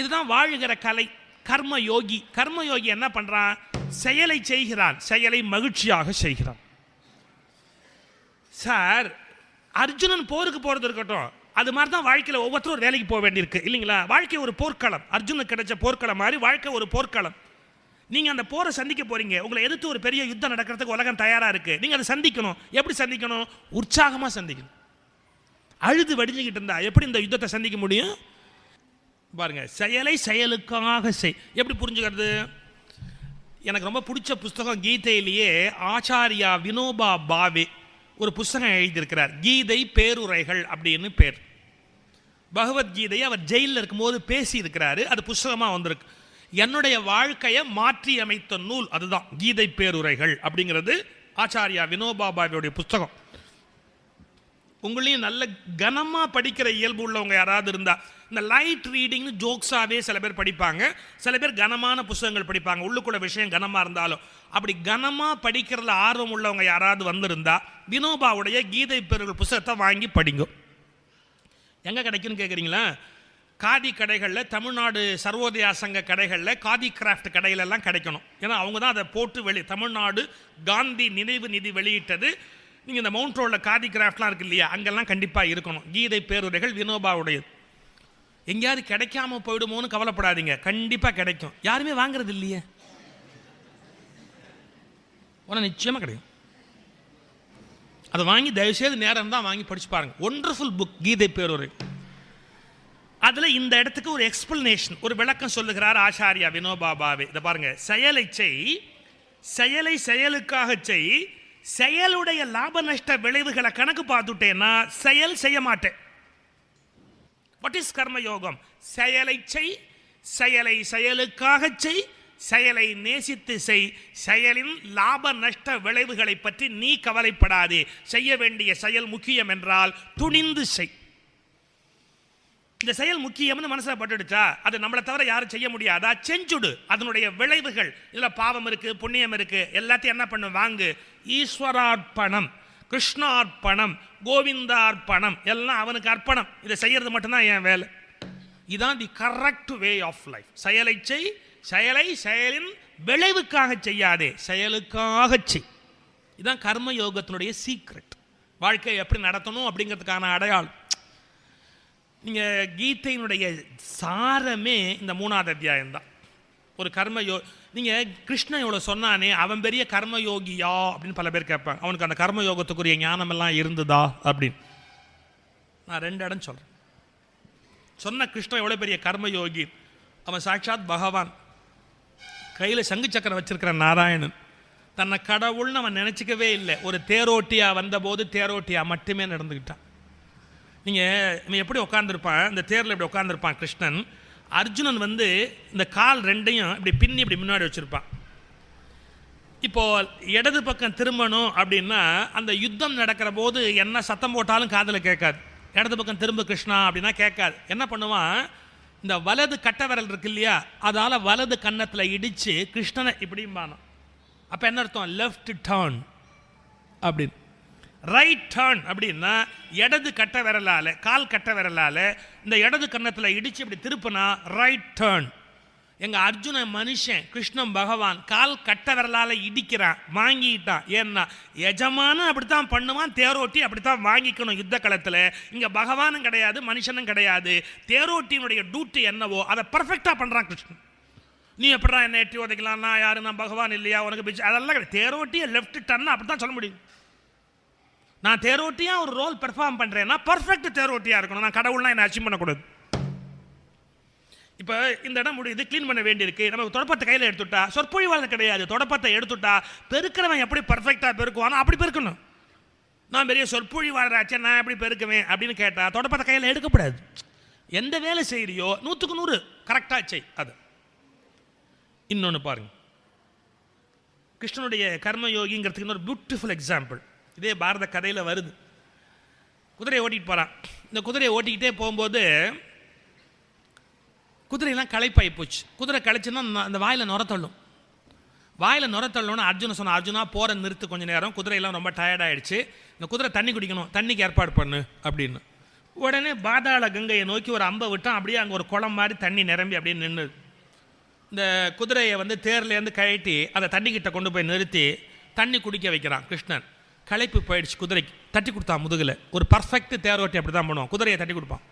இதுதான் வாழுகிற கலை கர்ம யோகி கர்ம யோகி என்ன பண்ணுறான் செயலை செய்கிறான். செயலை மகிழ்ச்சியாக செய்கிறான். சார் அர்ஜுனன் போருக்கு போகிறது இருக்கட்டும். அது மாதிரி தான் வாழ்க்கையில் ஒவ்வொருத்தரும் வேலைக்கு போக வேண்டியிருக்கு. இல்லைங்களா? வாழ்க்கை ஒரு போர்க்களம். அர்ஜுனுக்கு கிடைச்ச போர்க்களம் மாதிரி வாழ்க்கை ஒரு போர்க்களம். நீங்கள் அந்த போரை சந்திக்க போகிறீங்க உங்களை எதிர்த்து ஒரு பெரிய யுத்தம் நடக்கிறதுக்கு உலகம் தயாராக இருக்குது நீங்கள் அதை சந்திக்கணும். எப்படி சந்திக்கணும்? உற்சாகமாக சந்திக்கணும். அழுது வடிஞ்சுக்கிட்டு இருந்தால் எப்படி இந்த யுத்தத்தை சந்திக்க முடியும்? பாருங்க செயலை செயலுக்காக செய். எப்படி புரிஞ்சுக்கிறது? எனக்கு ரொம்ப பிடிச்ச புஸ்தகம் கீதையிலேயே ஆச்சாரியா வினோபா பாவே ஒரு புஸ்தகம் எழுதியிருக்கிறார். கீதை பேருரைகள் அப்படின்னு பேர். பகவத்கீதையை அவர் ஜெயிலில் இருக்கும்போது பேசியிருக்கிறாரு. அது புஸ்தகமாக வந்திருக்கு. என்னுடைய வாழ்க்கையை மாற்றி அமைத்த நூல் அதுதான். கீதை பேருரைகள் அப்படிங்கிறது ஆச்சாரியா வினோபா பாபியுடைய புஸ்தகம். உங்களையும் நல்ல கனமாக படிக்கிற இயல்பு உள்ளவங்க யாராவது இருந்தால் இந்த லைட் ரீடிங்னு ஜோக்ஸாகவே சில பேர் படிப்பாங்க. சில பேர் கனமான புஸ்தகங்கள் படிப்பாங்க. உள்ளுக்குள்ள விஷயம் கனமாக இருந்தாலும். அப்படி கனமாக படிக்கிறதுல ஆர்வம் உள்ளவங்க யாராவது வந்திருந்தா வினோபாவுடைய கீதை பெருகள் புஸ்தகத்தை வாங்கி படிங்க. எங்கே கிடைக்குன்னு கேட்குறீங்களா காதி கடைகளில் தமிழ்நாடு சர்வோதயா சங்க கடைகளில் காதி கிராஃப்ட் கடையிலெல்லாம் கிடைக்கணும். ஏன்னா அவங்க தான் அதை போட்டு வெளி தமிழ்நாடு காந்தி நினைவு நிதி வெளியிட்டது. நீங்கள் இந்த மவுண்ட் ரோடில் காதி கிராஃப்ட்லாம் இருக்கு இல்லையா? அங்கெல்லாம் கண்டிப்பாக இருக்கணும். கீதை பேருரைகள் வினோபாவுடையது. எங்கேயாவது கிடைக்காம போயிடுமோன்னு கவலைப்படாதீங்க. கண்டிப்பாக கிடைக்கும். யாருமே வாங்குறது இல்லையே? உடனே நிச்சயமாக கிடைக்கும். அதை வாங்கி தயவுசெய்து நேரம் தான் வாங்கி படிச்சு பாருங்க. ஒண்டர்ஃபுல் புக் கீதை பேருரை. அதில் இந்த இடத்துக்கு ஒரு எக்ஸ்பிளனேஷன் ஒரு விளக்கம் சொல்லுகிறார் ஆச்சாரியா வினோபா பாவே இதை பாருங்க. செயலை செய் செயலை செயலுக்காக செய் செயலுடைய லாப நஷ்ட விளைவுகளை கணக்கு பார்த்துட்டேன்னா செயல் செய்ய மாட்டேன். வாட் இஸ் கர்ம யோகம்? செயலை செய் செயலை செயலுக்காக செய் செயலை நேசித்து செய். செயலின் லாப நஷ்ட விளைவுகளை பற்றி நீ கவலைப்படாதே. செய்ய வேண்டிய செயல் முக்கியம் என்றால் துணிந்து செய். இந்த செயல் முக்கியம்னு மனசில் பட்டுடுச்சா? அது நம்மளை தவிர யாரும் செய்ய முடியாதா. செஞ்சுடு. அதனுடைய விளைவுகள். இதில் பாவம் இருக்குது புண்ணியம் இருக்குது எல்லாத்தையும் என்ன பண்ணு? வாங்கு. ஈஸ்வரார்ப்பணம். கிருஷ்ணார்ப்பணம். கோவிந்தார்ப்பணம். எல்லாம் அவனுக்கு அர்ப்பணம். இதை செய்கிறது மட்டும்தான் என் வேலை. இதான் the correct way of life செயலை செய். செயலை செயலின் விளைவுக்காக செய்யாதே. செயலுக்காக செய். இதான் கர்ம யோகத்தினுடைய சீக்ரெட் வாழ்க்கையை எப்படி நடத்தணும் அப்படிங்கிறதுக்கான அடையாளம். நீங்கள் கீதையினுடைய சாரமே இந்த மூணாவது அத்தியாயம் தான் ஒரு கர்ம யோ நீங்கள் கிருஷ்ணன் இவ்வளோ சொன்னானே அவன் பெரிய கர்ம யோகியா அப்படின்னு பல பேர் கேட்பாங்க. அவனுக்கு அந்த கர்ம யோகத்துக்குரிய இருந்ததா அப்படின்னு. நான் ரெண்டு இடம் சொல்கிறேன் சொன்ன கிருஷ்ணன் எவ்வளோ பெரிய கர்மயோகி. அவன் சாட்சாத் பகவான். கையில் சங்கு சக்கரம் வச்சிருக்கிற நாராயணன். தன்னை கடவுள்னு அவன் நினச்சிக்கவே இல்லை. ஒரு தேரோட்டியா வந்தபோது தேரோட்டியா மட்டுமே நடந்துக்கிட்டான். நீங்கள் இவன் எப்படி உட்காந்துருப்பான் இந்த தேரில் இப்படி உட்காந்துருப்பான் கிருஷ்ணன். அர்ஜுனன் வந்து இந்த கால் ரெண்டையும் இப்படி பின்னி இப்படி முன்னாடி வச்சுருப்பான். இப்போது இடது பக்கம் திரும்பணும் அப்படின்னா அந்த யுத்தம் நடக்கிற போது என்ன சத்தம் போட்டாலும் காதில் கேட்காது. இடது பக்கம் திரும்ப கிருஷ்ணா அப்படின்னா கேட்காது. என்ன பண்ணுவான்? இந்த வலது கட்டை விரல் இருக்கு இல்லையா? அதால் வலது கன்னத்தில் இடித்து கிருஷ்ணனை இப்படியும் இப்படிம்பானோ அப்போ என்ன அர்த்தம்? லெஃப்ட் டர்ன் அப்படின்னு. ரைட் டேர்ன் அப்படின்னா இடது கட்டை விரலால் கால் கட்டை விரலால இந்த இடது கன்னத்தில் இடித்து இப்படி திருப்பினா ரைட் டேர்ன் எங்கள் அர்ஜுன மனுஷன் கிருஷ்ணன் பகவான் கால் கட்ட விரலால இடிக்கிறான் வாங்கிட்டான். ஏன்னா எஜமானும் அப்படித்தான் பண்ணுவான் தேரோட்டி அப்படித்தான் வாங்கிக்கணும் யுத்த களத்தில் இங்கே பகவானும் கிடையாது மனுஷனும் கிடையாது. தேரோட்டியினுடைய டியூட்டி என்னவோ அதை பர்ஃபெக்டாக பண்ணுறான் கிருஷ்ணன். நீ எப்படா என்ன எட்டி உதைக்கலாம்? நான் யாரு? நான் பகவான் இல்லையா? உனக்கு பிச்சு அதெல்லாம் கிடையாது. தேரோட்டியை லெஃப்ட் டன்னு அப்படி தான் சொல்ல முடியும். நான் தேரோட்டியாக ஒரு ரோல் பெர்ஃபார்ம் பண்ணுறேன்னா பர்ஃபெக்ட் தேரோட்டியாக இருக்கணும். நான் கடவுள்லாம் என்னை அச்சீவ் பண்ணக்கூடாது. இப்போ இந்த இடம் முடியுது க்ளீன் பண்ண வேண்டியிருக்கு. நம்ம தொடப்பத்தை கையில் எடுத்துட்டா சொற்பொழிவாளர் கிடையாது. தொடப்பத்தை எடுத்துட்டா பெருக்கிறவன் எப்படி பர்ஃபெக்டாக பெருக்குவானோ அப்படி பெருக்கணும். நான் பெரிய சொற்பொழிவாளர் ஆச்சே நான் எப்படி பெருக்குவேன் அப்படின்னு கேட்டால் தொடப்பத்தை கையில் எடுக்கப்படாது. எந்த வேலை செய்கிறியோ நூற்றுக்கு நூறு கரெக்டாக செய் அது. இன்னொன்று பாருங்க. கிருஷ்ணனுடைய கர்மயோகிங்கிறதுக்கு இன்னொரு பியூட்டிஃபுல் எக்ஸாம்பிள் இதே பாரத கதையில் வருது. குதிரையை ஓட்டிகிட்டு போகிறான் இந்த குதிரையை ஓட்டிக்கிட்டே போகும்போது குதிரையெல்லாம் களைப்பாகி போச்சு. குதிரை களைச்சுன்னா அந்த வாயில் நுரத்தள்ளும் வாயில் நுரத்தள்ளணும்னு அர்ஜுன சொன்ன அர்ஜுனா போகிற நிறுத்து கொஞ்ச நேரம். குதிரையெல்லாம் ரொம்ப டயர்டாயிடுச்சு இந்த குதிரை தண்ணி குடிக்கணும். தண்ணிக்கு ஏற்பாடு பண்ணு. அப்படின்னு. உடனே பாதாள கங்கையை நோக்கி ஒரு அம்பை விட்டான். அப்படியே அங்கே ஒரு குளம் மாதிரி தண்ணி நிரம்பி அப்படியே நின்று இந்த குதிரையை வந்து தேர்லேருந்து கழட்டி அதை தண்ணிக்கிட்ட கொண்டு போய் நிறுத்தி தண்ணி குடிக்க வைக்கிறான் கிருஷ்ணன். களைப்பு போயிடுச்சு குதிரைக்கு தட்டி கொடுத்தான் முதுகில். ஒரு பர்ஃபெக்ட் தேர் ஓட்டி அப்படி தான் பண்ணுவான். குதிரையை தட்டி கொடுப்பான்.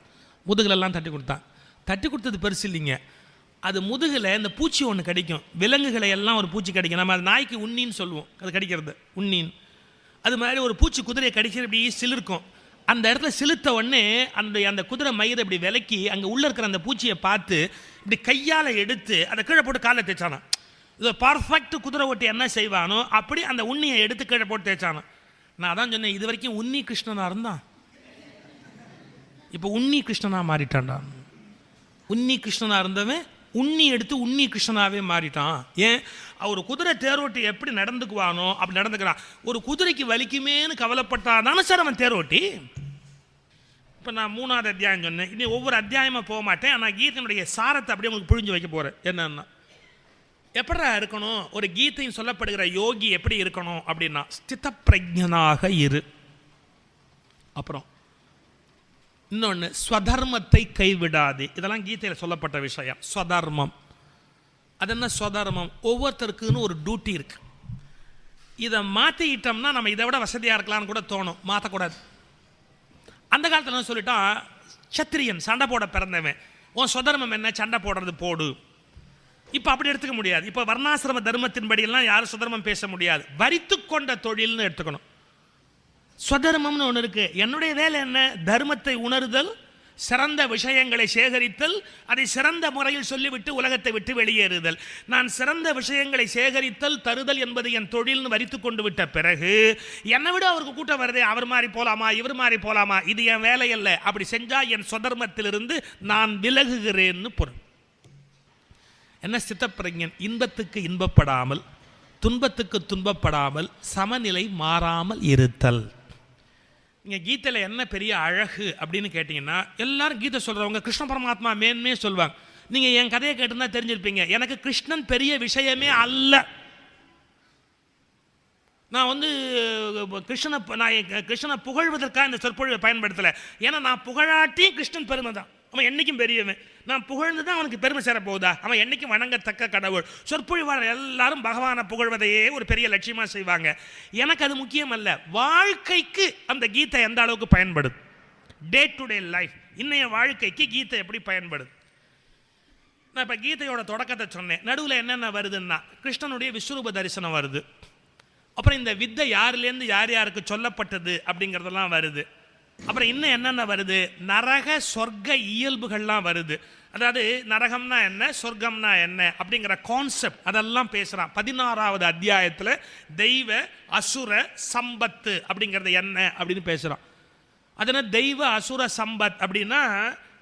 முதுகிலெல்லாம் தட்டி கொடுத்தான். தட்டி கொடுத்தது பெருசு இல்லைங்க. அது முதுகில் இந்த பூச்சி ஒன்று கிடைக்கும். விலங்குகளை எல்லாம் ஒரு பூச்சி கிடைக்கும். நம்ம அது நாய்க்கு உண்ணின்னு சொல்லுவோம். அது கடிக்கிறது. உண்ணின்னு. அது மாதிரி ஒரு பூச்சி குதிரையை கடிக்கிறது இப்படி சிலிருக்கும். அந்த இடத்துல சிலுத்த உடனே அந்த அந்த குதிரை மயிரை இப்படி விலக்கி அங்கே உள்ளே இருக்கிற அந்த பூச்சியை பார்த்து இப்படி கையால் எடுத்து அதை கீழே போட்டு காலை தேய்ச்சானான் இது பர்ஃபெக்ட் குதிரை ஓட்டி என்ன செய்வானோ அப்படி அந்த உண்ணியை எடுத்து கீழே போட்டு தேய்ச்சானான் நான் அதான் சொன்னேன் இது வரைக்கும் உன்னி கிருஷ்ணனாக இருந்தான் இப்போ உன்னி கிருஷ்ணனாக மாறிட்டான்டா. உன்னி கிருஷ்ணனாக இருந்தவன் உண்ணி எடுத்து உண்ணி கிருஷ்ணனாகவே மாறிட்டான். ஏன்? அவர் குதிரை தேரோட்டி எப்படி நடந்துக்குவானோ அப்படி நடந்துக்கிறான். ஒரு குதிரைக்கு வலிக்குமேன்னு கவலைப்பட்டாதானே சார் அவன் தேரோட்டி? இப்போ நான் மூணாவது அத்தியாயம் சொன்னேன். இனி ஒவ்வொரு அத்தியாயமாக போக மாட்டேன். ஆனால் கீதனுடைய சாரத்தை அப்படியே உங்களுக்கு புழிஞ்சு வைக்க போகிறேன் என்னன்னா எப்படா இருக்கணும்? ஒரு கீதையும் சொல்லப்படுகிற யோகி எப்படி இருக்கணும் அப்படின்னா ஸ்தித பிரஜனாக இரு. அப்புறம் இன்னொன்று ஸ்வதர்மத்தை கைவிடாது. இதெல்லாம் கீதையில் சொல்லப்பட்ட விஷயம். ஸ்வதர்மம். அது என்ன ஸ்வதர்மம்? ஒவ்வொருத்தருக்குன்னு ஒரு டியூட்டி இருக்கு. இதை மாற்றிக்கிட்டோம்னா நம்ம இதை விட வசதியாக இருக்கலாம்னு கூட தோணும். மாற்றக்கூடாது அந்த காலத்தில் என்ன சொல்லிட்டான் சத்திரியன் சண்டை போட பிறந்தவன். உன் சுதர்மம் என்ன? சண்டை போடுறது போடு. இப்போ அப்படி எடுத்துக்க முடியாது. இப்போ வர்ணாசிரம தர்மத்தின்படியெல்லாம் யாரும் சுதர்மம் பேச முடியாது. வரித்து கொண்ட தொழில்னு எடுத்துக்கணும். சுதர்மம்னு ஒன்று இருக்குது என்னுடைய வேலை என்ன? தர்மத்தை உணர்தல் சிறந்த விஷயங்களை சேகரித்தல் அதை சிறந்த முறையில் சொல்லிவிட்டு உலகத்தை விட்டு வெளியேறுதல். நான் சிறந்த விஷயங்களை சேகரித்தல் தருதல் என்பது என் தொழில்னு வரித்து கொண்டு விட்ட பிறகு என்னை விட அவருக்கு கூட்டம் வருதே அவர் மாதிரி போலாமா இவர் மாதிரி போலாமா இது என் வேலையல்ல அப்படி செஞ்சால் என் சுதர்மத்திலிருந்து நான் விலகுகிறேன்னு பொருள். என்ன சித்தப்பிரஞன் இன்பத்துக்கு இன்பப்படாமல் துன்பத்துக்கு துன்பப்படாமல் சமநிலை மாறாமல் இருத்தல். நீங்கள் கீதையில் என்ன பெரிய அழகு அப்படின்னு கேட்டிங்கன்னா எல்லாரும் கீதை சொல்கிறவங்க கிருஷ்ண பரமாத்மா மேன்மே சொல்லுவாங்க நீங்கள் என் கதையை கேட்டுருந்தா தெரிஞ்சிருப்பீங்க. எனக்கு கிருஷ்ணன் பெரிய விஷயமே அல்ல. நான் வந்து கிருஷ்ணனை நான் என் கிருஷ்ணனை புகழ்வதற்காக இந்த சொற்பொழிவை பயன்படுத்தலை. ஏன்னா நான் புகழாட்டியும் கிருஷ்ணன் பெருமை தான் அவன் என்றைக்கும் பெரியவன். நான் புகழ்ந்து தான் அவனுக்கு பெருமை சேர போகுதா அவன் என்றைக்கும் வணங்கத்தக்க கடவுள். சொற்பொழிவாளர் எல்லாரும் பகவானை புகழ்வதையே ஒரு பெரிய லட்சியமாக செய்வாங்க. எனக்கு அது முக்கியம் அல்ல வாழ்க்கைக்கு அந்த கீதை எந்த அளவுக்கு பயன்படுது டே டு டே லைஃப் இன்னைய வாழ்க்கைக்கு கீதை எப்படி பயன்படுது நான் இப்போ கீதையோட தொடக்கத்தை சொன்னேன். நடுவில் என்னென்ன வருதுன்னா கிருஷ்ணனுடைய விஸ்வரூப தரிசனம் வருது. அப்புறம் இந்த வித்தை யாருலேருந்து யார் யாருக்கு சொல்லப்பட்டது அப்படிங்கிறதெல்லாம் வருது. அப்புறம் இன்னும் என்னென்ன வருது? நரக சொர்க்க இயல்புகள்லாம் வருது. அதாவது நரகம்னா என்ன சொர்க்கம்னா என்ன அப்படிங்கிற கான்செப்ட் அதெல்லாம் பேசுகிறான் பதினாறாவது அத்தியாயத்தில் தெய்வ அசுர சம்பத்து அப்படிங்கிறது என்ன அப்படின்னு பேசுகிறான் அதனால் தெய்வ அசுர சம்பத் அப்படின்னா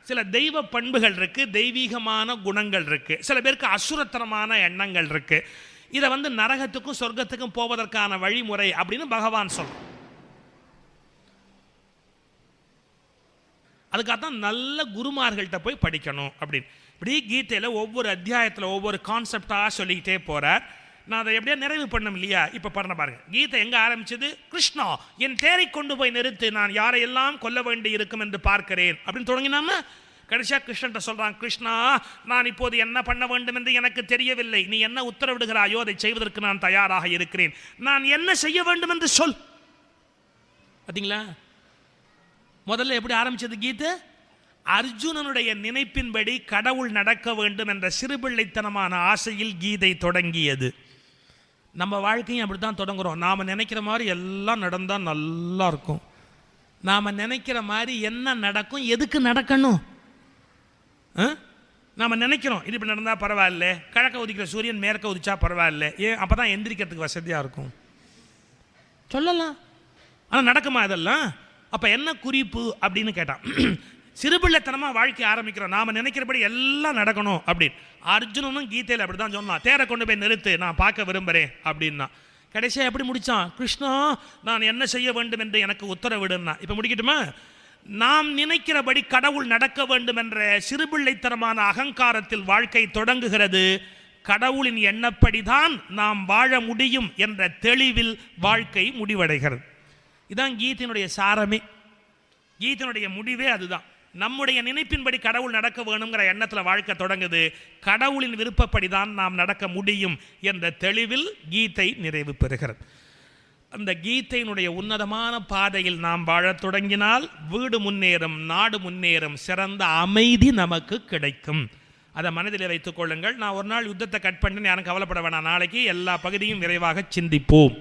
சில தெய்வ பண்புகள் இருக்குது தெய்வீகமான குணங்கள் இருக்குது சில பேருக்கு அசுரத்தனமான எண்ணங்கள் இருக்குது இதை வந்து நரகத்துக்கும் சொர்க்கத்துக்கும் போவதற்கான வழிமுறை அப்படின்னு பகவான் சொல்கிறான் அதுக்காக தான் நல்ல குருமார்கள்ட்ட போய் படிக்கணும் அப்படின்னு. இப்படி கீதையில் ஒவ்வொரு அத்தியாயத்தில் ஒவ்வொரு கான்செப்டாக சொல்லிக்கிட்டே போகிறார் நான் அதை எப்படியா நிறைவு பண்ணணும் இல்லையா? இப்போ பண்ண பாருங்க. கீதை எங்கே ஆரம்பிச்சது? கிருஷ்ணா என் தேரை கொண்டு போய் நிறுத்து நான் யாரையெல்லாம் கொல்ல வேண்டி இருக்கும் என்று பார்க்கிறேன். அப்படின்னு தொடங்கினாம கடைசியா கிருஷ்ணன்ட்ட சொல்கிறான் கிருஷ்ணா நான் இப்போது என்ன பண்ண வேண்டும் என்று எனக்கு தெரியவில்லை. நீ என்ன உத்தரவிடுகிறாயோ அதை செய்வதற்கு நான் தயாராக இருக்கிறேன். நான் என்ன செய்ய வேண்டும் என்று சொல். பார்த்தீங்களா முதல்ல எப்படி ஆரம்பிச்சது கீதை? அர்ஜுனனுடைய நினைப்பின்படி கடவுள் நடக்க வேண்டும் என்ற சிறுபிள்ளைத்தனமான ஆசையில் கீதை தொடங்கியது. நம்ம வாழ்க்கையும் அப்படி தான் தொடங்குறோம். நாம் நினைக்கிற மாதிரி எல்லாம் நடந்தால் நல்லா இருக்கும். நாம் நினைக்கிற மாதிரி என்ன நடக்கும் எதுக்கு நடக்கணும்? நாம் நினைக்கிறோம் இது இப்படி நடந்தால் பரவாயில்ல. கிழக்க உதிக்கிற சூரியன் மேற்க உதிச்சா பரவாயில்ல. ஏன் அப்போ தான் எந்திரிக்கிறதுக்கு வசதியாக இருக்கும். சொல்லலாம். ஆனால் நடக்குமா இதெல்லாம்? அப்போ என்ன குறிப்பு அப்படின்னு கேட்டான். சிறுபிள்ளைத்தனமாக வாழ்க்கை ஆரம்பிக்கிறோம். நாம் நினைக்கிறபடி எல்லாம் நடக்கணும் அப்படின்னு. அர்ஜுனனும் கீதையில் அப்படி தான் சொன்னான். தேரை கொண்டு போய் நிறுத்து நான் பார்க்க விரும்புகிறேன் அப்படின்னா. கடைசியாக எப்படி முடித்தான் கிருஷ்ணா நான் என்ன செய்ய வேண்டும் என்று எனக்கு உத்தரவிடுன்னா. இப்போ முடிக்கட்டுமா? நாம் நினைக்கிறபடி கடவுள் நடக்க வேண்டும் என்ற சிறுபிள்ளைத்தனமான அகங்காரத்தில் வாழ்க்கை தொடங்குகிறது. கடவுளின் எண்ணப்படிதான் நாம் வாழ முடியும் என்ற தெளிவில் வாழ்க்கை முடிவடைகிறது. இதான் கீதையினுடைய சாரமே. கீதனுடைய முடிவே அதுதான். நம்முடைய நினைப்பின்படி கடவுள் நடக்க வேணுங்கிற எண்ணத்தில் வாழ்க்கை தொடங்குது. கடவுளின் விருப்பப்படி தான் நாம் நடக்க முடியும் என்ற தெளிவில் கீதை நிறைவு பெறுகிறது. அந்த கீதையினுடைய உன்னதமான பாதையில் நாம் வாழத் தொடங்கினால் வீடு முன்னேறும் நாடு முன்னேறும் சிறந்த அமைதி நமக்கு கிடைக்கும். அதை மனதில் வைத்துக் கொள்ளுங்கள். நான் ஒரு நாள் யுத்தத்தை கட் பண்ணி யாரும் கவலைப்பட வேணாம். நாளைக்கு எல்லா பகுதியும் விரைவாக சிந்திப்போம்.